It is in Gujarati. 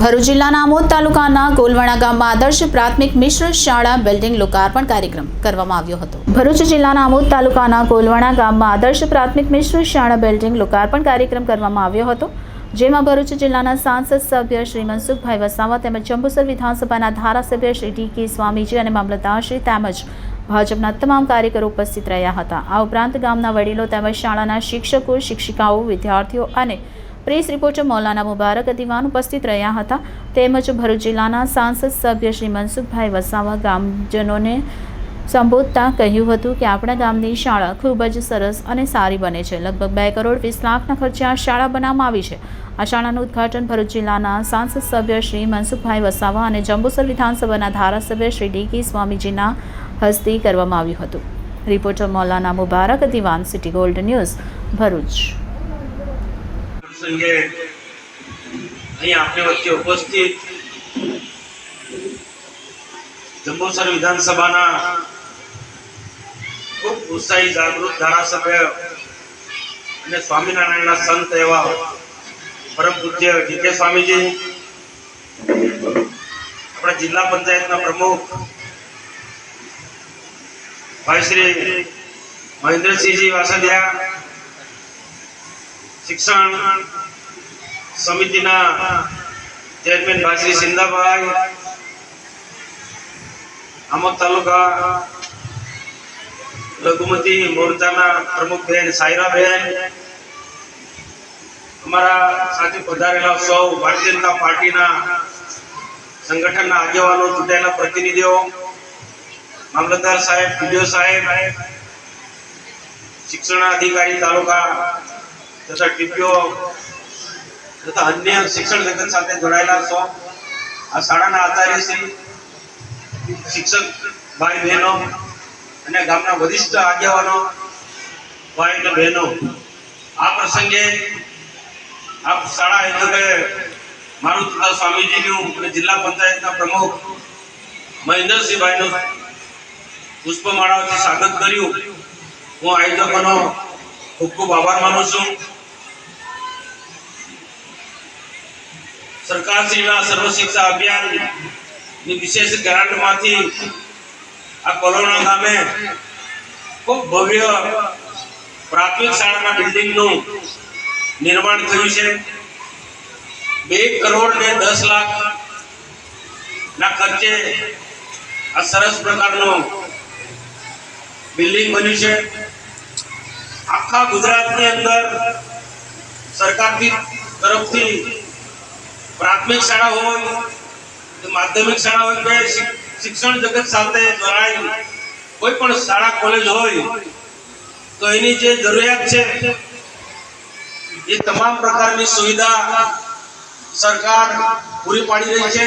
ભરૂચ જિલ્લાના આમોદ તાલુકાના ગોલવણા ગામમાં આદર્શ પ્રાથમિક મિશ્ર શાળા બિલ્ડિંગ લોકાર્પણ કાર્યક્રમ કરવામાં આવ્યો હતો. ભરૂચ જિલ્લાના આમોદ તાલુકાના ગોલવણા ગામમાં આદર્શ પ્રાથમિક મિશ્ર શાળા બિલ્ડિંગ લોકાર્પણ કાર્યક્રમ કરવામાં આવ્યો હતો. જેમાં ભરૂચ જિલ્લાના સાંસદ સભ્ય શ્રી મનસુખભાઈ વસાવા તેમજ જંબુસર વિધાનસભાના ધારાસભ્ય શ્રી ડી કે સ્વામીજી અને મામલતદારશ્રી તેમજ ભાજપના તમામ કાર્યકરો ઉપસ્થિત રહ્યા હતા. આ ઉપરાંત ગામના વડીલો તેમજ શાળાના શિક્ષકો, શિક્ષિકાઓ, વિદ્યાર્થીઓ અને પ્રેસ રિપોર્ટર મૌલાના મુબારક દિવાન ઉપસ્થિત રહ્યા હતા. તેમજ ભરૂચ જિલ્લાના સાંસદ સભ્ય શ્રી મનસુખભાઈ વસાવા ગામજનોને સંબોધતા કહ્યું હતું કે, આપણા ગામની શાળા ખૂબ જ સરસ અને સારી બને છે. લગભગ બે કરોડ વીસ લાખના ખર્ચે આ શાળા બનાવવામાં આવી છે. આ શાળાનું ઉદ્ઘાટન ભરૂચ જિલ્લાના સાંસદ સભ્ય શ્રી મનસુખભાઈ વસાવા અને જંબુસર વિધાનસભાના ધારાસભ્ય શ્રી ડીકી સ્વામીજીના હસ્તે કરવામાં આવ્યું હતું. રિપોર્ટર મૌલાના મુબારક દિવાન, સિટી ગોલ્ડ ન્યૂઝ, ભરૂચ. પ્રસંગે અહીં આપણી વચ્ચે ઉપસ્થિત જંબુસર વિધાનસભાના ખૂબ ઉત્સાહી જાગૃત ધારાસભ્ય અને સ્વામિનારાયણના સંત એવા પરમ પૂજ્ય જીતે સ્વામીજી, આપણા જિલ્લા પંચાયતના પ્રમુખ ભાઈ શ્રી મહેન્દ્રસિંહજી વાસદિયા શિક્ષણ સમિતિના ચેરમેન ભાઈ સિંધાભાઈ, આમોદ તાલુકા લઘુમતી મોરચાના પ્રમુખ બેન સાયરાબેન, અમારા સાથે પધારેલા સૌ ભારતીય જનતા પાર્ટીના સંગઠનના આગેવાનો, ચૂંટાયેલા પ્રતિનિધિઓ, મામલતદાર સાહેબ, પીડીઓ સાહેબ શિક્ષણ અધિકારી તાલુકા તથા ટીપીઓ તથા અન્ય શિક્ષણ જગત સાથે જોડાયેલા છો. આ શાળાના આચાર્ય શ્રી શિક્ષક ભાઈ બહેનો અને ગામના વરિષ્ઠ આગેવાનો ભાઈ અને બહેનો, આ પ્રસંગે આ શાળા એટલે કે તથા સ્વામીજીનું અને જિલ્લા પંચાયતના પ્રમુખ મહેન્દ્રસિંહભાઈનું પુષ્પમાળાઓથી સ્વાગત કર્યું. હું આયોજકોનો ખૂબ ખૂબ આભાર માનું છું. સરકારશ્રીના સર્વ શિક્ષા અભિયાનની વિશેષ ગ્રાન્ટમાંથી આ કોલોના ગામે ખૂબ ભવ્ય પ્રાથમિક શાળાના બિલ્ડિંગનું નિર્માણ થયું છે. બે કરોડ ને દસ લાખ ના ખર્ચે આ સરસ પ્રકારનું બિલ્ડિંગ બન્યું છે. આખા ગુજરાતની અંદર સરકારથી તરફથી પ્રાથમિક શાળા હોય કે માધ્યમિક શાળા હોય કે શિક્ષણ જગત સાથે જોડાયેલ કોઈ પણ શાળા, કોલેજ હોય, તો એની જે જરૂરિયાત છે, એ તમામ પ્રકારની સુવિધા સરકાર પૂરી પાડી રહી છે.